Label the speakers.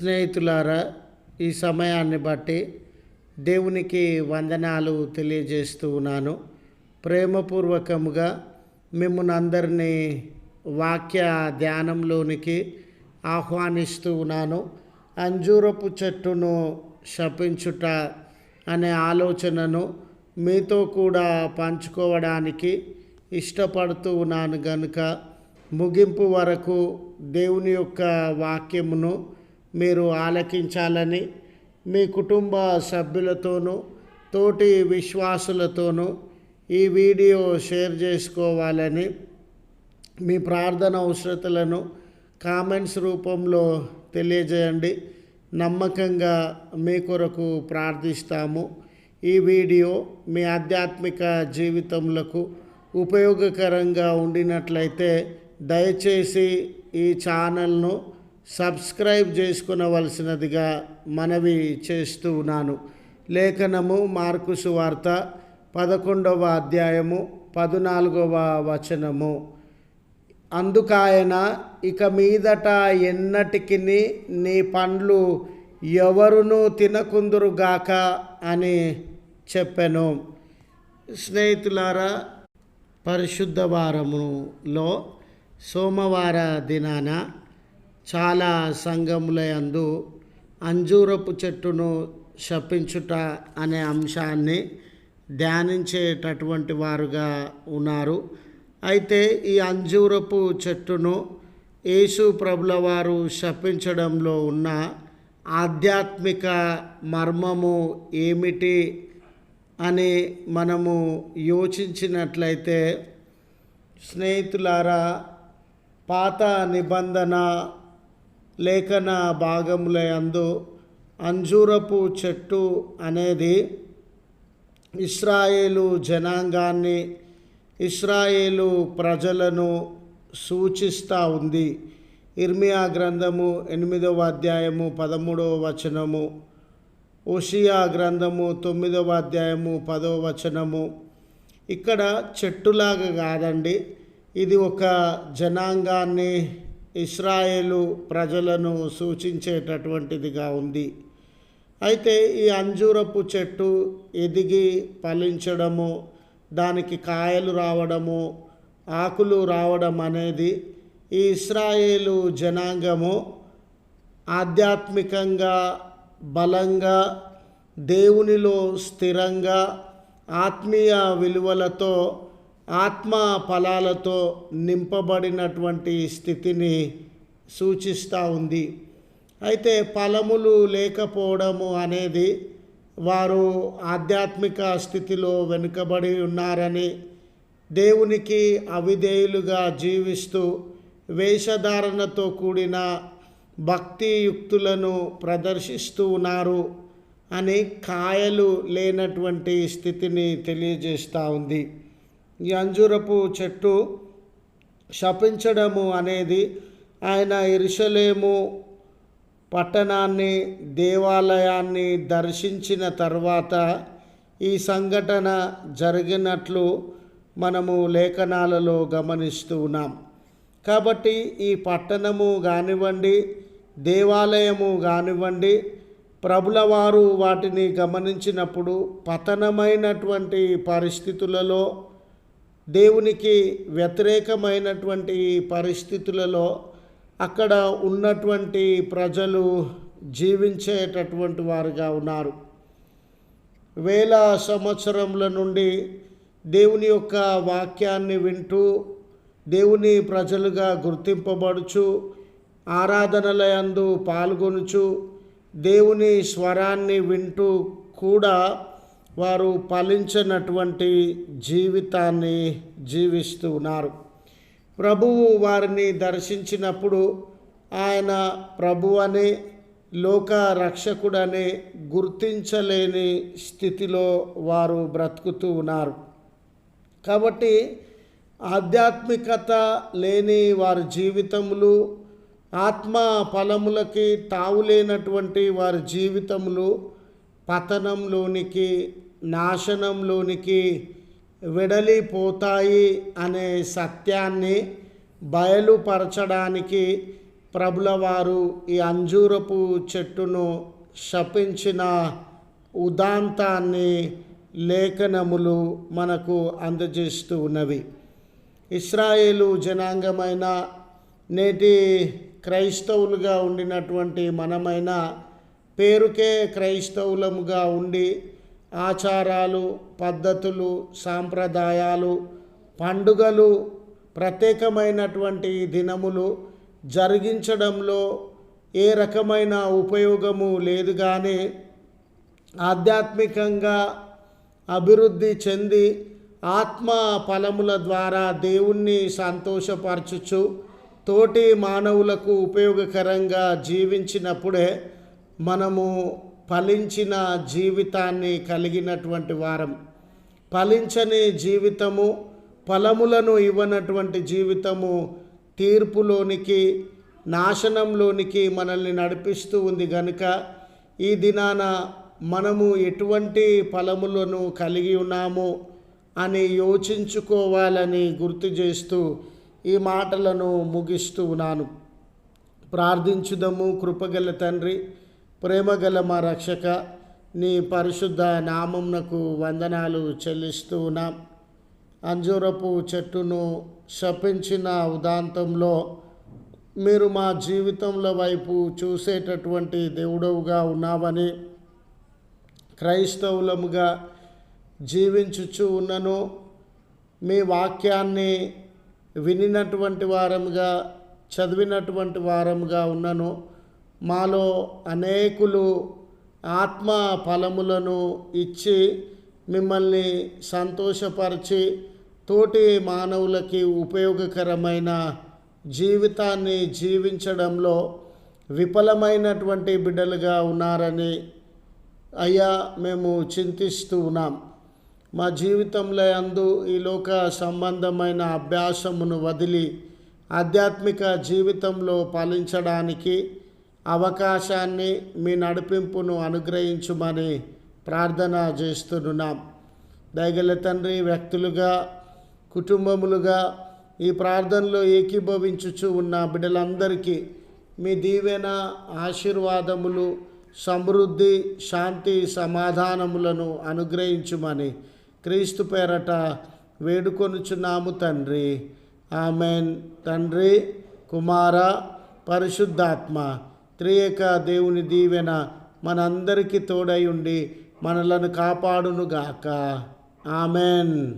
Speaker 1: స్నేహితులారా ఈ సమయాన్ని బట్టి దేవునికి వందనాలు తెలియజేస్తూ ఉన్నాను. ప్రేమపూర్వకముగా మిమ్మల్ని అందరినీ వాక్య ధ్యానంలోనికి ఆహ్వానిస్తూ ఉన్నాను. అంజూరపు చెట్టును శపించుట అనే ఆలోచనను మీతో కూడా పంచుకోవడానికి ఇష్టపడుతూ ఉన్నాను గనుక ముగింపు వరకు దేవుని యొక్క వాక్యమును మీరు ఆలకించాలని మీ కుటుంబ సభ్యులతోనూ తోటి విశ్వాసులతోనూ ఈ వీడియో షేర్ చేసుకోవాలని మీ ప్రార్థన అవసరతలను కామెంట్స్ రూపంలో తెలియజేయండి. నమ్మకంగా మీ కొరకు ప్రార్థిస్తాము. ఈ వీడియో మీ ఆధ్యాత్మిక జీవితంలో ఉపయోగకరంగా ఉండినట్లయితే దయచేసి ఈ ఛానల్ను సబ్స్క్రైబ్ చేసుకునవలసినదిగా మనవి చేస్తూ ఉన్నాను. లేఖనము మార్కు సువార్త పదకొండవ అధ్యాయము పదునాలుగవ వచనము. అందుకాయన ఇక మీదట ఎన్నటికి నీ పండ్లు ఎవరునూ తినకుందురుగాక అని చెప్పాను. స్నేహితులారా పరిశుద్ధ వారములో సోమవార దినాన చాలా సంఘములందు అంజూరపు చెట్టును శపించుట అనే అంశాన్ని ధ్యానించేటటువంటి వారుగా ఉన్నారు. అయితే ఈ అంజూరపు చెట్టును యేసు ప్రభుల వారు శపించడంలో ఉన్న ఆధ్యాత్మిక మర్మము ఏమిటి అని మనము యోచించినట్లయితే స్నేహితులారా పాత నిబంధన లేఖన భాగముల యందు అంజూరపు చెట్టు అనేది ఇస్రాయేలు జనాంగాన్ని ఇస్రాయేలు ప్రజలను సూచిస్తూ ఉంది. ఇర్మియా గ్రంథము ఎనిమిదవ అధ్యాయము పదమూడవ వచనము ఓషియా గ్రంథము తొమ్మిదవ అధ్యాయము పదవ వచనము. ఇక్కడ చెట్టులాగా కాదండి ఇది ఒక జనాంగాన్ని ఇస్రాయేలు ప్రజలను సూచించేటటువంటిదిగా ఉంది. అయితే ఈ అంజూరపు చెట్టు ఎదిగి ఫలించడము దానికి కాయలు రావడము ఆకులు రావడం అనేది ఈ ఇస్రాయేలు జనాంగము ఆధ్యాత్మికంగా బలంగా దేవునిలో స్థిరంగా ఆత్మీయ విలువలతో ఆత్మ ఫలాలతో నింపబడినటువంటి స్థితిని సూచిస్తూ ఉంది. అయితే ఫలములు లేకపోవడము అనేది వారు ఆధ్యాత్మిక స్థితిలో వెనుకబడి ఉన్నారని దేవునికి అవిధేయులుగా జీవిస్తూ వేషధారణతో కూడిన భక్తియుక్తులను ప్రదర్శిస్తూ ఉన్నారు అని కాయలు లేనటువంటి స్థితిని తెలియజేస్తూ ఉంది. ఈ అంజూరపు చెట్టు శపించడము అనేది ఆయన ఇరుషలేము పట్టణాన్ని దేవాలయాన్ని దర్శించిన తర్వాత ఈ సంఘటన జరిగినట్లు మనము లేఖనాలలో గమనిస్తూ ఉన్నాం. కాబట్టి ఈ పట్టణము కానివ్వండి దేవాలయము కానివ్వండి ప్రభులవారు వాటిని గమనించినప్పుడు పతనమైనటువంటి పరిస్థితులలో దేవునికి వ్యతిరేకమైనటువంటి పరిస్థితులలో అక్కడ ఉన్నటువంటి ప్రజలు జీవించేటటువంటి వారుగా ఉన్నారు. వేల సంవత్సరముల నుండి దేవుని యొక్క వాక్యాన్ని వింటూ దేవుని ప్రజలుగా గుర్తింపబడుచు ఆరాధనలయందు పాల్గొనుచు దేవుని స్వరాన్ని వింటూ కూడా వారు ఫలించినటువంటి జీవితాన్ని జీవిస్తున్నారు. ప్రభువు వారిని దర్శించినప్పుడు ఆయన ప్రభు అని లోక రక్షకుడని గుర్తించలేని స్థితిలో వారు బ్రతుకుతూ ఉన్నారు. కాబట్టి ఆధ్యాత్మికత లేని వారి జీవితములు ఆత్మ ఫలములకి తావులేనటువంటి వారి జీవితములు పతనంలోనికి నాశనంలోనికి వెడలిపోతాయి అనే సత్యాన్ని బయలుపరచడానికి ప్రభుల వారు ఈ అంజూరపు చెట్టును శపించిన ఉదాంతాన్ని లేఖనములు మనకు అందజేస్తూ ఉన్నవి. ఇస్రాయేలు జనాంగమైన నేటి క్రైస్తవులుగా ఉండినటువంటి మనమైన పేరుకే క్రైస్తవులముగా ఉండి ఆచారాలు పద్ధతులు సాంప్రదాయాలు పండుగలు ప్రత్యేకమైనటువంటి దినములు జరిగించడంలో ఏ రకమైన ఉపయోగము లేదు కానీ ఆధ్యాత్మికంగా అభివృద్ధి చెంది ఆత్మ ఫలముల ద్వారా దేవుణ్ణి సంతోషపరచుచు తోటి మానవులకు ఉపయోగకరంగా జీవించినప్పుడే మనము ఫలించిన జీవితాన్ని కలిగినటువంటి వారం. ఫలించని జీవితము ఫలములను ఇవ్వనటువంటి జీవితము తీర్పులోనికి నాశనంలోనికి మనల్ని నడిపిస్తూ ఉంది గనుక ఈ దినాన మనము ఎటువంటి ఫలములను కలిగి ఉన్నాము అని యోచించుకోవాలని గుర్తు చేస్తూ ఈ మాటలను ముగిస్తూ ఉన్నాను. ప్రార్థించుదము కృపగల తండ్రి ప్రేమగల మా రక్షక నీ పరిశుద్ధ నామంనకు వందనాలు చెల్లిస్తూ ఉన్నాం. అంజూరపు చెట్టును శపించిన ఉదాంతంలో మీరు మా జీవితంల వైపు చూసేటటువంటి దేవుడవుగా ఉన్నావని క్రైస్తవులముగా జీవించుచు ఉన్నను. మీ వాక్యాన్ని వినినటువంటి వారముగా చదివినటువంటి వారముగా ఉన్నను. మాలో అనేకులు ఆత్మ ఫలములను ఇచ్చి మిమ్మల్ని సంతోషపరిచి తోటి మానవులకి ఉపయోగకరమైన జీవితాన్ని జీవించడంలో విఫలమైనటువంటి బిడ్డలుగా ఉన్నారని అయ్యా మేము చింతిస్తూ ఉన్నాం. మా జీవితంలో అందు ఈ లోక సంబంధమైన అభ్యాసమును వదిలి ఆధ్యాత్మిక జీవితంలో పాలించడానికి అవకాశాన్ని మీ నడిపింపును అనుగ్రహించుమని ప్రార్థన చేస్తున్నాం. దయగల తండ్రి వ్యక్తులుగా కుటుంబములుగా ఈ ప్రార్థనలో ఏకీభవించుచు ఉన్న బిడ్డలందరికీ మీ దీవెన ఆశీర్వాదములు సమృద్ధి శాంతి సమాధానములను అనుగ్రహించుమని క్రీస్తు పేరట వేడుకొనుచున్నాము తండ్రి. ఆమెన్. తండ్రి కుమార పరిశుద్ధాత్మ త్రియేక దేవుని దీవెన మనందరికీ తోడై ఉండి మనలను కాపాడునుగాక. ఆమెన్.